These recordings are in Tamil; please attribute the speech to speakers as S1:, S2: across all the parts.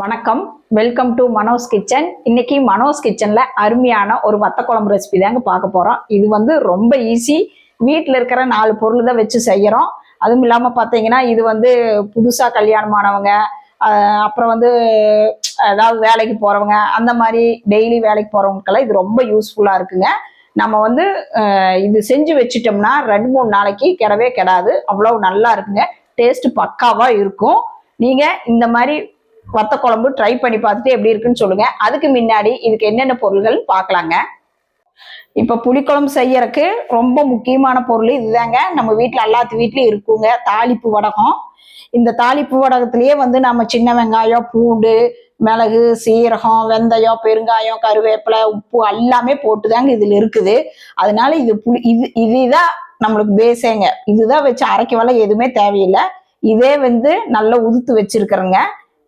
S1: வணக்கம். வெல்கம் டு மனோஸ் கிச்சன் இன்னைக்கு மனோஸ் கிச்சன்ல அருமையான ஒரு வத்த குழம்பு ரெசிபி தாங்க பார்க்க போறோம். இது வந்து ரொம்ப ஈஸி வீட்டில் இருக்கிற நாலு பொருள் தான் வச்சு செய்யறோம். அதுவும் இல்லாமல் பார்த்தீங்கன்னா இது வந்து புதுசாக கல்யாணமானவங்க அப்புறம் வந்து ஏதாவது வேலைக்கு போறவங்க அந்த மாதிரி டெய்லி வேலைக்கு போறவங்களுக்கெல்லாம் இது ரொம்ப யூஸ்ஃபுல்லாக இருக்குங்க. நம்ம வந்து இது செஞ்சு வச்சுட்டோம்னா ரெண்டு மூணு நாளைக்கு கிடவே கிடாது. அவ்வளோ நல்லா இருக்குங்க. டேஸ்ட் பக்காவா இருக்கும். நீங்க இந்த மாதிரி வத்த குழம்பு ட்ரை பண்ணி பார்த்துட்டு எப்படி இருக்குன்னு சொல்லுங்க. அதுக்கு முன்னாடி இதுக்கு என்னென்ன பொருள்கள் பார்க்கலாங்க. இப்போ புளிக்குழம்பு செய்யறதுக்கு ரொம்ப முக்கியமான பொருள் இதுதாங்க. நம்ம வீட்டில் எல்லாத்து வீட்லயும் இருக்குங்க. தாளிப்பு வடகம். இந்த தாளிப்பு வடகத்திலேயே வந்து நம்ம சின்ன வெங்காயம் பூண்டு மிளகு சீரகம் வெந்தயம் பெருங்காயம் கருவேப்பிலை உப்பு எல்லாமே போட்டுதாங்க இதுல இருக்குது. அதனால இது புளி இது இதுதான் நம்மளுக்கு பேசேங்க இதுதான் வச்சு அரைக்க வேலை எதுவுமே தேவையில்லை. இதே வந்து நல்லா உதுத்து வச்சிருக்கிறேங்க.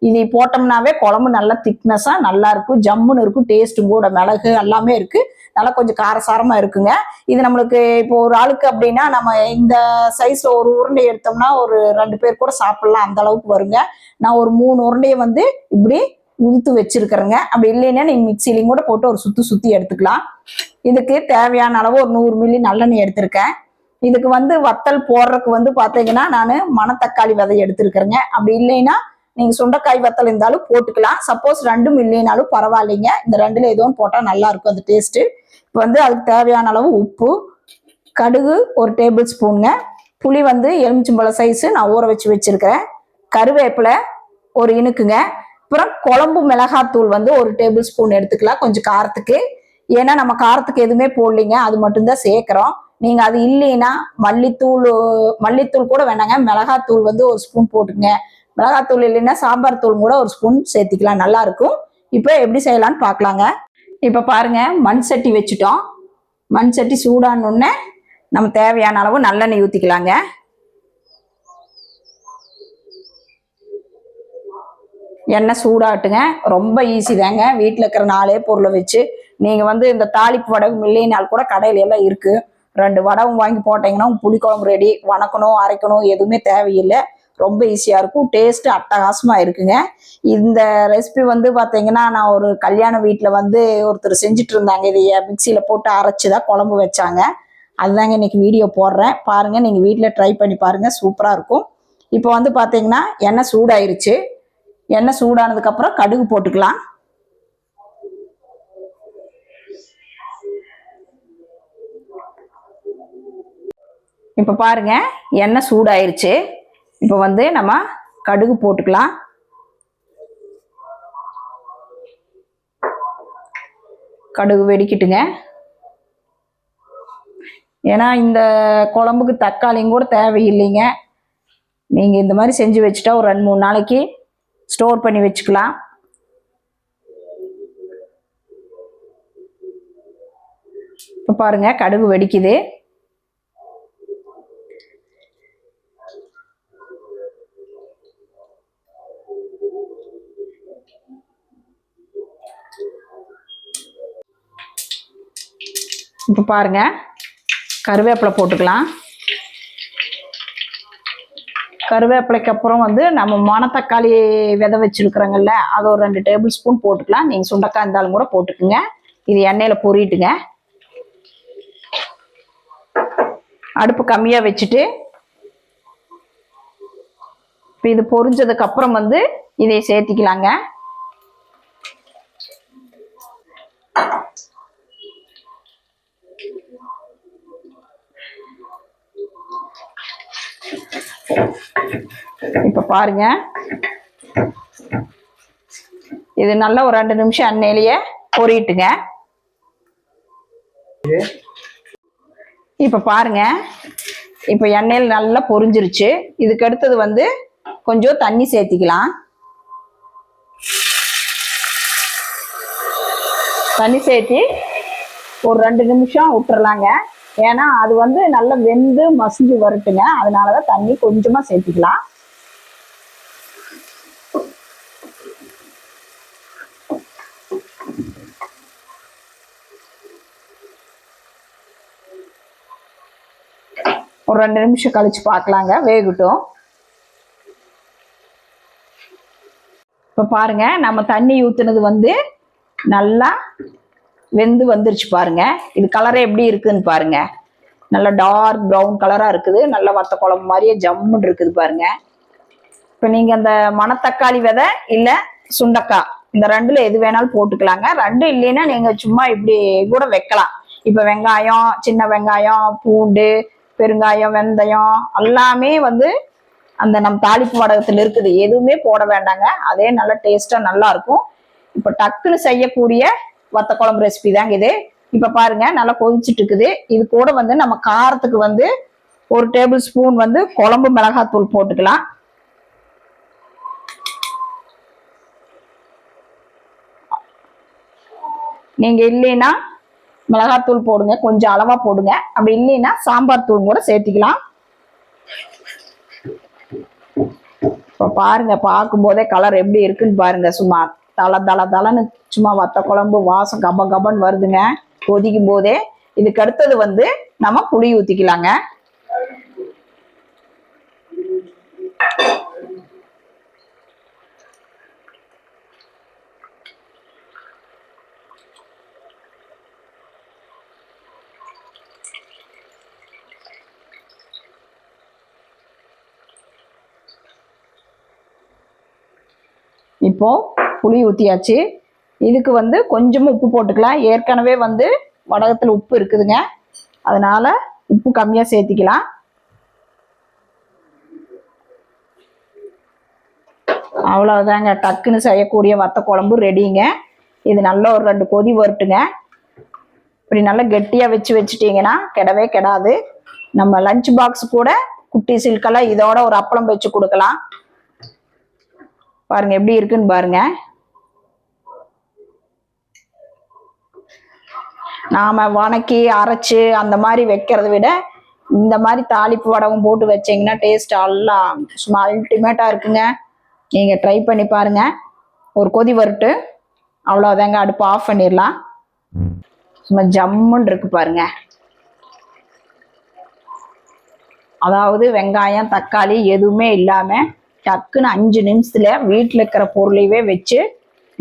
S1: இது போட்டோம்னாவே குழம்பு நல்லா திக்னஸாக நல்லா இருக்கும். ஜம்முன்னு இருக்கும். டேஸ்ட்டும் கூட மிளகு எல்லாமே இருக்குது நல்லா கொஞ்சம் காரசாரமாக இருக்குங்க. இது நம்மளுக்கு இப்போ ஒரு ஆளுக்கு அப்படின்னா நம்ம இந்த சைஸில் ஒரு உருண்டை எடுத்தோம்னா ஒரு ரெண்டு பேர் கூட சாப்பிட்லாம். அந்த அளவுக்கு வருங்க. நான் ஒரு மூணு உருண்டையை வந்து இப்படி உதுத்து வச்சிருக்கிறேங்க. அப்படி இல்லைன்னா நீங்கள் மிக்சிலையும் கூட போட்டு ஒரு சுற்றி சுற்றி எடுத்துக்கலாம். இதுக்கு தேவையான அளவு ஒரு நூறு மில்லி நல்லெண்ணெய் எடுத்திருக்கேன். இதுக்கு வந்து வத்தல் போடுறதுக்கு வந்து பார்த்தீங்கன்னா நான் மணத்தக்காளி விதை எடுத்திருக்கிறேங்க. அப்படி இல்லைன்னா நீங்க சுண்டைக்காய் வத்தல் இருந்தாலும் போட்டுக்கலாம். சப்போஸ் ரெண்டும் இல்லைனாலும் பரவாயில்லைங்க. இந்த ரெண்டுல ஏதோ போட்டா போட்டால் நல்லா இருக்கும். அந்த டேஸ்ட் இப்போ வந்து அதுக்கு தேவையான அளவு உப்பு கடுகு ஒரு டேபிள் ஸ்பூனுங்க புளி வந்து எலுமிச்சம்பழம் சைஸு நான் ஊற வச்சு வச்சிருக்கிறேன். கருவேப்பிலை ஒரு இனுக்குங்க. அப்புறம் குழம்பு மிளகாத்தூள் வந்து ஒரு டேபிள் ஸ்பூன் எடுத்துக்கலாம். கொஞ்சம் காரத்துக்கு. ஏன்னா நம்ம காரத்துக்கு எதுவுமே போடலைங்க. அது மட்டும்தான் சேர்க்குறோம். நீங்கள் அது இல்லைன்னா மல்லித்தூள் மல்லித்தூள் கூட வேணாங்க. மிளகாத்தூள் வந்து ஒரு ஸ்பூன் போட்டுங்க மிளகாத்தூள் இல்லைன்னா சாம்பார் தூள் கூட ஒரு ஸ்பூன் சேர்த்திக்கலாம் நல்லா இருக்கும் இப்போ எப்படி செய்யலாம்னு பார்க்கலாங்க. இப்போ பாருங்க மண் சட்டி வச்சுட்டோம். மண் சட்டி சூடானோடனே நம்ம தேவையான அளவு நல்லெண்ணெய் ஊற்றிக்கலாங்க எண்ணெய் சூடாட்டுங்க ரொம்ப ஈஸி தாங்க. வீட்டில் இருக்கிற நாலே பொருளை வச்சு நீங்கள் வந்து இந்த தாளிப்பு வடகம் இல்லைனாலும் கூட கடையில எல்லாம் இருக்குது ரெண்டு வடகம் வாங்கி போட்டீங்கன்னா புளிக்குழம்பு ரெடி வணக்கணும் அரைக்கணும் எதுவுமே தேவையில்லை. ரொம்ப ஈஸியாக இருக்கும். டேஸ்ட் அட்டகாசமாக இருக்குங்க. இந்த ரெசிபி வந்து பார்த்தீங்கன்னா நான் ஒரு கல்யாண வீட்டில் வந்து ஒருத்தர் செஞ்சுட்டு இருந்தாங்க. இதைய மிக்சியில் போட்டு அரைச்சி தான் குழம்பு வச்சாங்க. அதுதாங்க இன்னைக்கு வீடியோ போடுறேன். பாருங்கள் நீங்கள் வீட்டில் ட்ரை பண்ணி பாருங்கள் சூப்பராக இருக்கும். இப்போ வந்து பார்த்தீங்கன்னா எண்ணெய் சூடாயிருச்சு. எண்ணெய் சூடானதுக்கப்புறம் கடுகு போட்டுக்கலாம். இப்போ பாருங்க எண்ணெய் சூடாயிருச்சு. இப்போ வந்து நம்ம கடுகு போட்டுக்கலாம். கடுகு வெடிக்கிட்டுங்க. ஏன்னா இந்த குழம்புக்கு தக்காளியும் கூட தேவையில்லைங்க. நீங்கள் இந்த மாதிரி செஞ்சு வச்சுட்டா ஒரு ரெண்டு மூணு நாளைக்கு ஸ்டோர் பண்ணி வச்சுக்கலாம். இப்போ பாருங்க கடுகு வெடிக்குது. இப்போ பாருங்க. கருவேப்பிலை போட்டுக்கலாம். கருவேப்பிலைக்கு அப்புறம் வந்து நம்ம மணத்தக்காளி விதை வச்சிருக்கிறோங்கல்ல அது ஒரு ரெண்டு டேபிள் ஸ்பூன் போட்டுக்கலாம். நீங்கள் சுண்டக்காய் இருந்தாலும் கூட போட்டுக்குங்க. இது எண்ணெயில் பொறிட்டுங்க அடுப்பு கம்மியாக வச்சுட்டு இப்போ இது பொரிஞ்சதுக்கப்புறம் வந்து இதை சேர்த்திக்கலாங்க. இப்போ பாருங்க. இது நல்லா ஒரு ரெண்டு நிமிஷம் எண்ணெயிலேயே பொறிட்டுங்க இப்போ பாருங்க. இப்போ எண்ணெயில் நல்லா பொரிஞ்சிருச்சு. இதுக்கு அடுத்தது வந்து கொஞ்சம் தண்ணி சேர்த்திக்கலாம். தண்ணி சேர்த்தி ஒரு ரெண்டு நிமிஷம் விட்டுறலாங்க. ஏன்னா அது வந்து நல்லா வெந்து மசிஞ்சு வரட்டுங்க. அதனாலதான் தண்ணி கொஞ்சமா சேர்த்துக்கலாம். ஒரு ரெண்டு நிமிஷம் கழிச்சு பார்க்கலாங்க. வேகட்டும். இப்போ பாருங்க நம்ம தண்ணி ஊத்துனது வந்து நல்லா வெந்து வந்துருச்சு பாருங்க. இது கலரே எப்படி இருக்குன்னு பாருங்க. நல்ல டார்க் ப்ரௌன் கலரா இருக்குது. நல்ல வத்த குழம்பு மாதிரியே ஜம்முன்னு இருக்குது பாருங்க. இப்போ நீங்க அந்த மணத்தக்காளி விதை இல்ல சுண்டக்காய் இந்த ரெண்டுல எது வேணாலும் போட்டுக்கலாங்க. ரெண்டு இல்லைன்னா நீங்க சும்மா இப்படி கூட வைக்கலாம். இப்ப வெங்காயம் சின்ன வெங்காயம் பூண்டு பெருங்காயம் வெந்தயம் எல்லாமே வந்து அந்த நம்ம தாளிப்பு வடகத்துல இருக்குது. எதுவுமே போட வேண்டாங்க. அதே நல்ல டேஸ்டா நல்லா இருக்கும். இப்ப டக்குன்னு செய்யக்கூடிய வத்த குழம்பு ரெசிபி தாங்க இது. இப்ப பாருங்க நல்லா கொதிச்சுட்டு இருக்குது இது கூட வந்து நம்ம காரத்துக்கு வந்து ஒரு டேபிள் ஸ்பூன் வந்து குழம்பு மிளகாத்தூள் போட்டுக்கலாம். நீங்க இல்லைன்னா மிளகாத்தூள் போடுங்க கொஞ்சம் அளவா போடுங்க. அப்படி இல்லைன்னா சாம்பார் தூள் கூட சேர்த்துக்கலாம். இப்போ பாருங்க பார்க்கும்போதே கலர் எப்படி இருக்குன்னு பாருங்க சும்மா தள தள தளன்னு சும்மா வத்த குழம்பு வாசம் கப கபன்னு வருதுங்க. கொதிக்கும் போதே இதுக்கு அடுத்தது வந்து நம்ம புளி ஊத்திக்கலாங்க. இப்போ புளி ஊற்றியாச்சு இதுக்கு வந்து கொஞ்சமாக உப்பு போட்டுக்கலாம். ஏற்கனவே வந்து வடகத்தில் உப்பு இருக்குதுங்க. அதனால் உப்பு கம்மியாக சேர்த்திக்கலாம். அவ்வளோதாங்க டக்குன்னு செய்யக்கூடிய வத்த குழம்பு ரெடிங்க. இது நல்ல ஒரு ரெண்டு கொதி வரட்டுங்க. இப்படி நல்லா கெட்டியாக வச்சு வச்சுட்டீங்கன்னா கெடவே கெடாது. நம்ம லஞ்ச் பாக்ஸ் கூட குட்டி சில்கெல்லாம் இதோட ஒரு அப்பளம் வச்சு கொடுக்கலாம். பாருங்க எப்படி இருக்குன்னு பாருங்க. நாம வணக்கி அரைச்சு அந்த மாதிரி வைக்கிறத விட இந்த மாதிரி தாளிப்பு வடகம் போட்டு வச்சீங்கன்னா டேஸ்ட் எல்லாம் சும்மா அல்டிமேட்டாக இருக்குங்க. நீங்கள் ட்ரை பண்ணி பாருங்க. ஒரு கொதி வரட்டு. அவ்வளோதாங்க அடுப்பு ஆஃப் பண்ணிடலாம். சும்மா ஜம்முன்னு இருக்கு பாருங்க. அதாவது வெங்காயம் தக்காளி எதுவுமே இல்லாமல் டக்குன்னு அஞ்சு நிமிஷத்தில் வீட்டில் இருக்கிற பொருளையவே வச்சு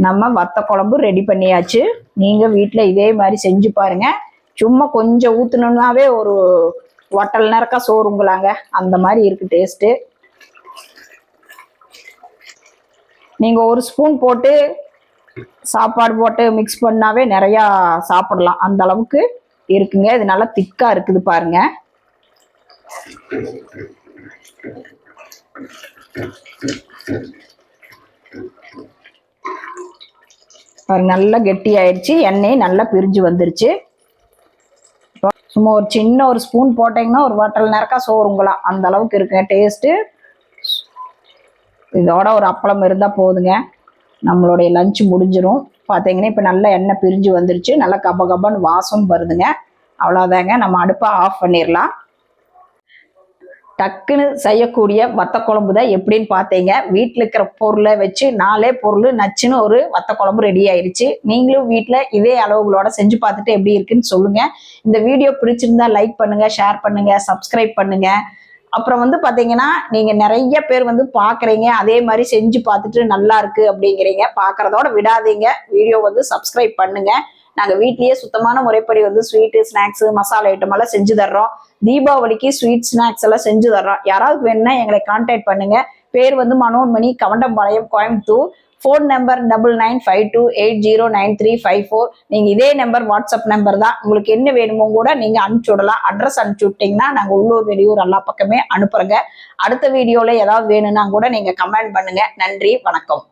S1: நம்ம வத்த குழம்பு ரெடி பண்ணியாச்சு. நீங்கள் வீட்டில் இதே மாதிரி செஞ்சு பாருங்க. சும்மா கொஞ்சம் ஊத்துனோம்னாவே ஒரு ஒட்டல் நேரக்கா சோறுங்களாங்க அந்த மாதிரி இருக்கு டேஸ்ட்டு நீங்கள் ஒரு ஸ்பூன் போட்டு சாப்பாடு போட்டு மிக்ஸ் பண்ணாவே நிறையா சாப்பிடலாம். அந்த அளவுக்கு இருக்குங்க. இது நல்லா திக்காக இருக்குது பாருங்க பாருங்க. நல்லா கெட்டி ஆயிடுச்சு எண்ணெய் நல்லா பிரிஞ்சு வந்துருச்சு. சும்மா ஒரு சின்ன ஒரு ஸ்பூன் போட்டிங்கன்னா ஒரு வாட்டல் நேரக்கா சோறுங்களாம் அந்த அளவுக்கு இருக்குங்க டேஸ்ட்டு இதோட ஒரு அப்பளம் இருந்தால் போதுங்க. நம்மளுடைய லஞ்ச் முடிஞ்சிடும் பார்த்தீங்கன்னா இப்போ நல்லா எண்ணெய் பிரிஞ்சு வந்துருச்சு. நல்லா கப கபன்னு வாசம் வருதுங்க. அவ்வளோதாங்க நம்ம அடுப்பை ஆஃப் பண்ணிடலாம் டக்குன்னு செய்யக்கூடிய வத்த குழம்பு தான் எப்படின்னு பார்த்தீங்க. வீட்டில் இருக்கிற பொருளை வச்சு நாலே பொருள் நச்சுன்னு ஒரு வத்த குழம்பு ரெடி ஆயிடுச்சு நீங்களும் வீட்டில் இதே அளவுகளோட செஞ்சு பார்த்துட்டு எப்படி இருக்குன்னு சொல்லுங்கள் இந்த வீடியோ பிடிச்சிருந்தா லைக் பண்ணுங்கள் ஷேர் பண்ணுங்கள் சப்ஸ்கிரைப் பண்ணுங்கள் அப்புறம் வந்து பார்த்தீங்கன்னா நீங்கள் நிறைய பேர் வந்து பார்க்குறீங்க. அதே மாதிரி செஞ்சு பார்த்துட்டு நல்லா இருக்கு அப்படிங்கிறீங்க. பார்க்குறதோட விடாதீங்க. வீடியோ வந்து சப்ஸ்கிரைப் பண்ணுங்கள் நாங்க வீட்லயே சுத்தமான முறைப்படி வந்து ஸ்வீட்டு ஸ்நாக்ஸ் மசாலா ஐட்டம் எல்லாம் செஞ்சு தர்றோம். தீபாவளிக்கு ஸ்வீட் ஸ்நாக்ஸ் எல்லாம் செஞ்சு தர்றோம். யாராவது வேணும்னா எங்களை கான்டாக்ட் பண்ணுங்க. பேர் வந்து Manonmani Kavundampalayam Coimbatore. Phone number double nine five two eight zero nine three five four நீங்கள் இதே நம்பர் வாட்ஸ்அப் நம்பர் தான். உங்களுக்கு என்ன வேணுமோ கூட நீங்கள் அனுப்பிச்சி விடலாம். அட்ரஸ் அனுப்பிச்சு விட்டிங்கன்னா நாங்கள் உள்ளூர் வெளியூர் எல்லா பக்கமே அனுப்புகிறோங்க அடுத்த வீடியோவில் ஏதாவது வேணும்னா கூட நீங்கள் கமெண்ட் பண்ணுங்கள் நன்றி வணக்கம்.